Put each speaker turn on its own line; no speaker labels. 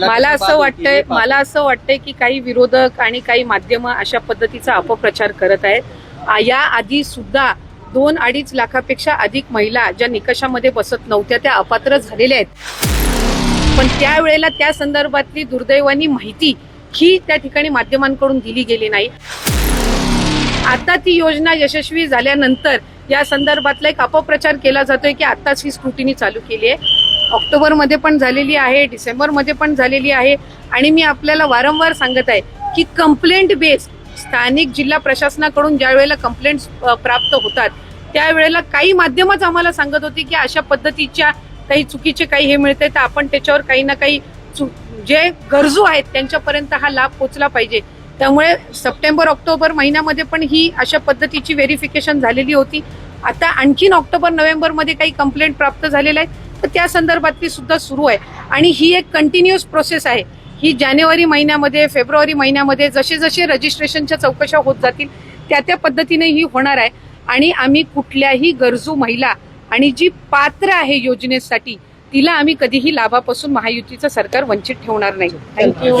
मला असं वाटतंय मला असं वाटतंय की काही विरोधक आणि काही माध्यम अशा पद्धतीचा अपप्रचार करत आहेत. या आधी सुद्धा दोन अडीच लाखापेक्षा अधिक महिला ज्या निकषामध्ये बसत नव्हत्या त्या अपात्र झालेल्या आहेत. पण त्यावेळेला त्या संदर्भातली दुर्दैवानी माहिती ही त्या ठिकाणी माध्यमांकडून दिली गेली नाही. आता ती योजना यशस्वी झाल्यानंतर या संदर्भातला एक अपप्रचार केला जातोय की आताच ही स्क्रुटिनी चालू केली आहे. ऑक्टोबरमध्ये पण झालेली आहे डिसेंबरमध्ये पण झालेली आहे आणि मी आपल्याला वारंवार सांगत आहे की कंप्लेंट बेस स्थानिक जिल्हा प्रशासनाकडून ज्या वेळेला कंप्लेंट प्राप्त होतात त्यावेळेला काही माध्यमच आम्हाला सांगत होती की अशा पद्धतीच्या काही चुकीचे काही हे मिळते तर आपण त्याच्यावर काही ना काही जे गरजू आहेत त्यांच्यापर्यंत हा लाभ पोचला पाहिजे. त्यामुळे सप्टेंबर ऑक्टोबर महिन्यामध्ये पण ही अशा पद्धतीची व्हेरिफिकेशन झालेली होती. आता आणखीन ऑक्टोबर नोव्हेंबरमध्ये काही कंप्लेंट प्राप्त झालेल्या आहेत. तर त्या संदर्भातली सुद्धा सुरू आहे. आणि ही एक कंटिन्युअस प्रोसेस आहे. ही जानेवारी महिन्यामध्ये फेब्रुवारी महिन्यामध्ये जसे जसे रजिस्ट्रेशनच्या चौकशा होत जातील त्या त्या पद्धतीने ही होणार आहे. आणि आम्ही कुठल्याही गरजू महिला आणि जी पात्र आहे योजनेसाठी तिला आम्ही कधीही लाभापासून महायुतीचं सरकार वंचित ठेवणार नाही. थँक्यू